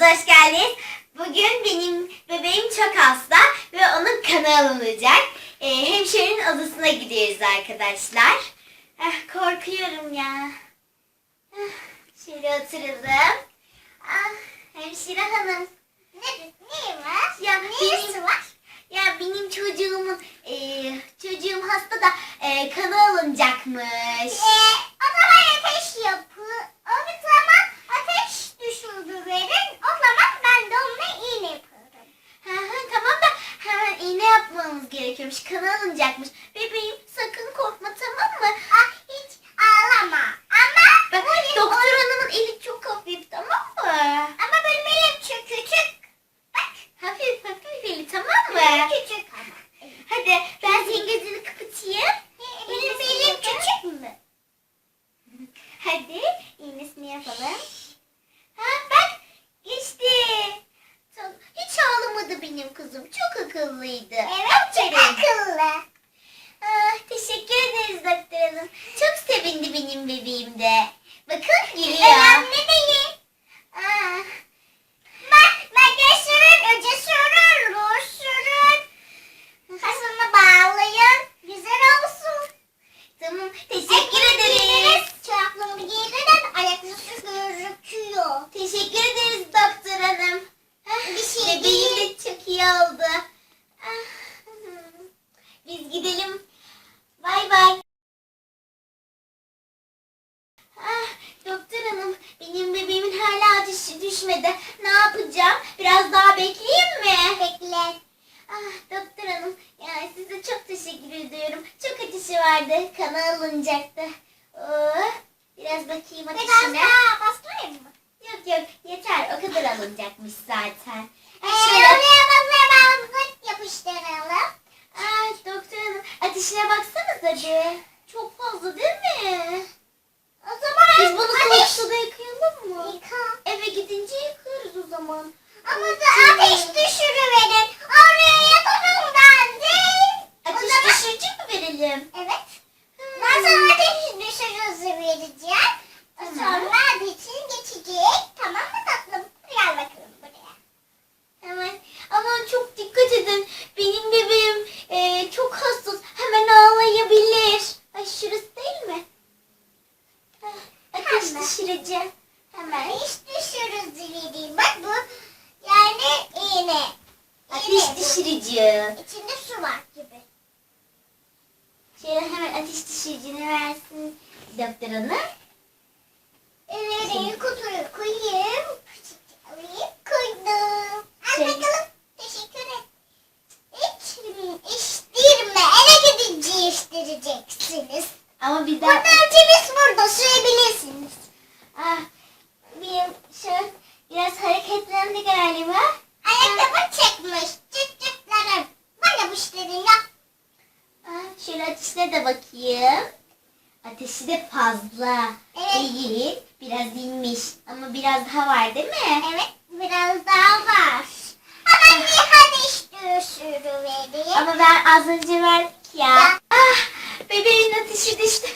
kanalımıza hoş geldiniz. Bugün benim bebeğim çok hasta ve onun kanı alınacak. Ee, hemşirenin odasına gidiyoruz arkadaşlar. Ah, korkuyorum ya. Ah, şöyle oturalım. Ah, hemşire hanım. Ne, ne var? Ya Neyisi benim, var? ya benim çocuğumun e, çocuğum hasta da e, kanı alınacakmış. Ee, o zaman ateş yapı. O bir zaman ateş düşürdü verin. O zaman ben de onunla iğne yaparım. Hı hı, tamam da hemen iğne yapmamız gerekiyormuş. Kan alınacakmış. Bebeğim sakın korkma tamam mı? Ah hiç ağlama. Ama Bak bu- doktor hanımın eli çok hafif tamam mı? Ama benim elim çok küçük. Bak. Hafif hafif eli tamam Benim mı? küçük ama. Hadi ben senin gözünü kapatayım. Benim elim küçük mü? Hadi iğnesini yapalım. Ha bak geçti. Tamam. Hiç ağlamadı benim kızım. Çok akıllıydı. Evet çok Aferin. akıllı. Ah, teşekkür ederiz doktor hanım. Çok sevindi benim bebeğim de. Bakın geliyor. Önemli değil. Ah, Bak bak sürün, öce sürün, ruj sürün. Kasını bağlayın. Güzel olsun. tamam teşekkür Ekmeği ederiz. giydiniz, Çoraplarımı giydirin. Ayaklısı gözüküyor. Teşekkür ederiz doktor hanım. Ah, Bir şey Bebeğim değil. de çok iyi oldu. Ah, Biz gidelim. Bay bay. Ah, doktor hanım benim bebeğimin hala ateşi düşmedi. Ne yapacağım? Biraz daha bekleyeyim mi? Bekle. Ah doktor hanım yani size çok teşekkür ediyorum. Çok ateşi vardı. Kanı alınacaktı. Oh, biraz bakayım Biraz ateşine. daha bastırayım mı? Yok yok yeter o kadar alınacakmış zaten. Ee, Ha, şöyle. oraya bazılarımızı yapıştıralım. Aa, doktor hanım ateşine baksanıza bir. Çok fazla değil mi? Ama da ateş düşürüverin. Oraya yatalım ben de. O Ateş düşürücü mü verelim? Evet. Ben sana ateş düşürücü vereceğim. Tamam. Sonra ateşin geçecek. Tamam mı tatlım? Gel bakalım buraya. Hemen aman çok dikkat edin. Benim bebeğim e, çok hassas. Hemen ağlayabilir. Ay şurası değil mi? Heh, Ateş Hemen. düşürücü. Hemen. Ateş düşürücü vereyim. Bak bu yani iğne. Ateş Düşürücü. İçinde su var gibi. Şöyle hemen ateş düşürücünü versin doktor hanım. Vereyim kutuyu koyayım. Alayım koydum. Al Şey- bakalım. Teşekkür et. İç, içtirme. Eve gidince içtireceksiniz. Ama bir daha... ölçümüz burada. Şöyle ateşine de bakayım. Ateşi de fazla Evet. değil. Biraz inmiş ama biraz daha var değil mi? Evet. Biraz daha var. Ama bir ateş düşürüvereyim. Ama ben az önce verdik ya. Ya. Ah, bebeğin ateşi düştü.